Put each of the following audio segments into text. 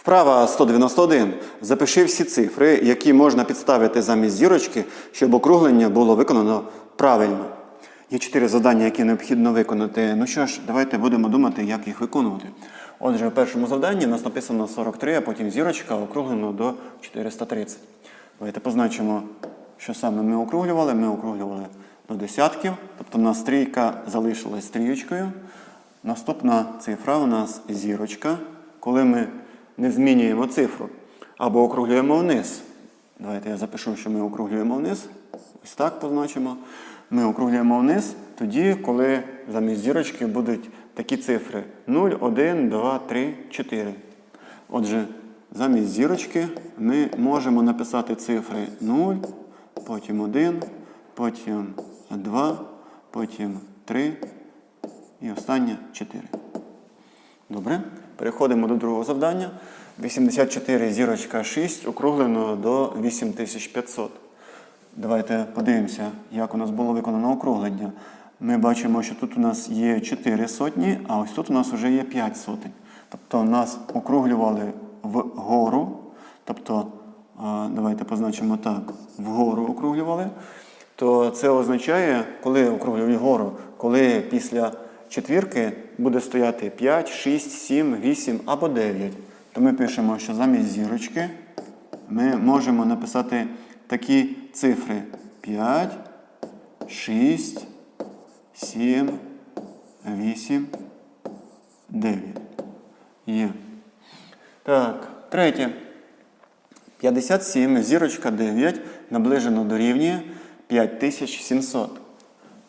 Вправа 191. Запиши всі цифри, які можна підставити замість зірочки, щоб округлення було виконано правильно. Є чотири завдання, які необхідно виконати. Ну що ж, давайте будемо думати, як їх виконувати. Отже, в першому завданні у нас написано 43, а потім зірочка округлено до 430. Давайте позначимо, що саме ми округлювали. Ми округлювали до десятків, тобто у нас трійка залишилась стрічкою. Наступна цифра у нас зірочка. Коли ми не змінюємо цифру або округлюємо вниз. Давайте я запишу, що ми округлюємо вниз. Ось так позначимо. Ми округлюємо вниз тоді, коли замість зірочки будуть такі цифри 0, 1, 2, 3, 4. Отже, замість зірочки ми можемо написати цифри 0, потім 1, потім 2, потім 3 і останнє 4. Добре. Переходимо до другого завдання. 84 зірочка 6 округлено до 8500. Давайте подивимося, як у нас було виконано округлення. Ми бачимо, що тут у нас є 4 сотні, а ось тут у нас вже є 5 сотень. Тобто нас округлювали вгору. Тобто, давайте позначимо так, вгору округлювали. То це означає, коли округлюють вгору, коли після четвірки буде стояти 5, 6, 7, 8 або 9. То ми пишемо, що замість зірочки ми можемо написати такі цифри 5, 6, 7, 8, 9. Є. Так, третє. 57, зірочка 9, наближено дорівнює 5700.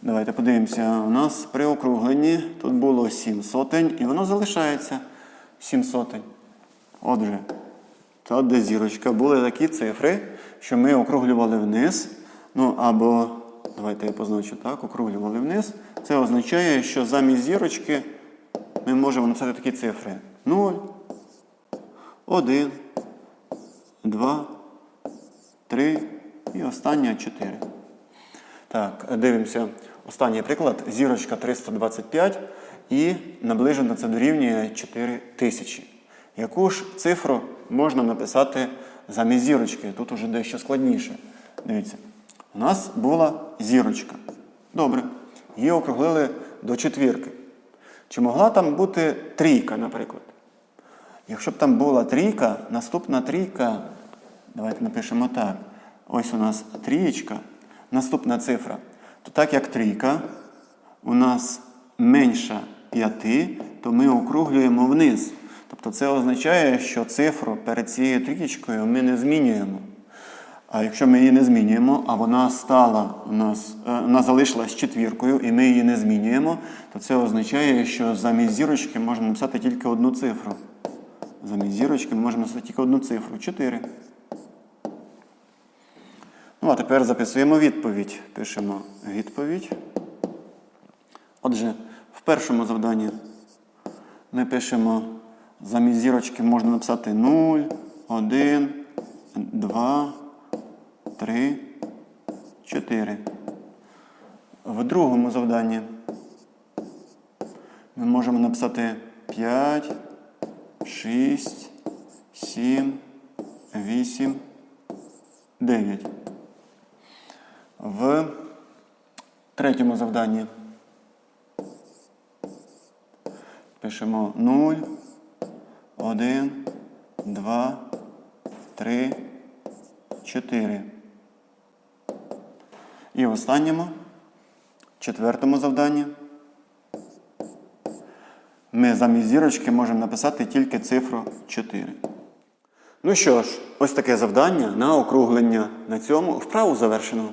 Давайте подивимося. У нас при округленні тут було 7 сотень, і воно залишається 7 сотень. Отже, тут, де зірочка, були такі цифри, що ми округлювали вниз. Ну або, давайте я позначу так, округлювали вниз. Це означає, що замість зірочки ми можемо написати такі цифри: 0, 1, 2, 3 і останнє 4. Так, дивимося. Останній приклад. Зірочка 325 і наближено це дорівнює 4000. Яку ж цифру можна написати замість зірочки? Тут уже дещо складніше. Дивіться. У нас була зірочка. Добре. Її округлили до четвірки. Чи могла там бути трійка, наприклад? Якщо б там була трійка, наступна трійка, давайте напишемо так. Ось у нас трієчка, наступна цифра. То так як трійка у нас менша 5, то ми округлюємо вниз. Тобто це означає, що цифру перед цією трієчкою ми не змінюємо. А якщо ми її не змінюємо, а вона стала у нас, е, вона залишилась четвіркою, і ми її не змінюємо, то це означає, що замість зірочки можна написати тільки одну цифру. Замість зірочки ми можемо написати тільки одну цифру 4. Ну, а тепер записуємо відповідь. Пишемо відповідь. Отже, в першому завданні ми пишемо замість зірочки можна написати 0, 1, 2, 3, 4. В другому завданні ми можемо написати 5, 6, 7, 8, 9. В третьому завданні пишемо 0, 1, 2, 3, 4. І в останньому, четвертому завданні, ми замість зірочки можемо написати тільки цифру 4. Ну що ж, ось таке завдання на округлення. На цьому вправу завершено.